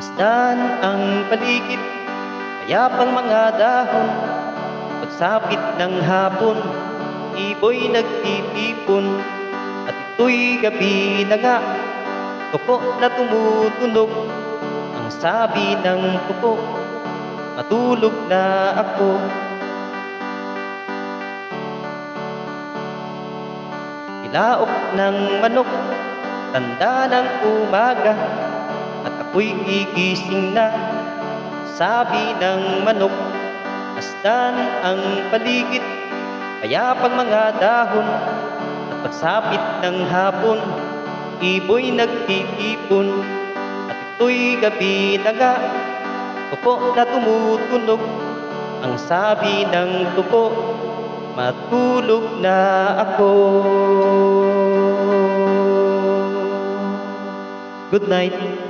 Masdan ang paligid, payapang mga dahon. Pagsapit ng hapon, iboy nagtitipon At ito'y gabi na nga, tuko na tumutunog. Ang sabi ng tuko, matulog na ako. Ilaok ng manok, tanda ng umaga ako'y gigising na, sabi ng manok Astan ang paligid, payapang mga dahon At pagsapit ng hapon, iboy nagtitipon At ito'y gabi na nga, tuko na tumutunog Ang sabi ng tuko, matulog na ako Good night.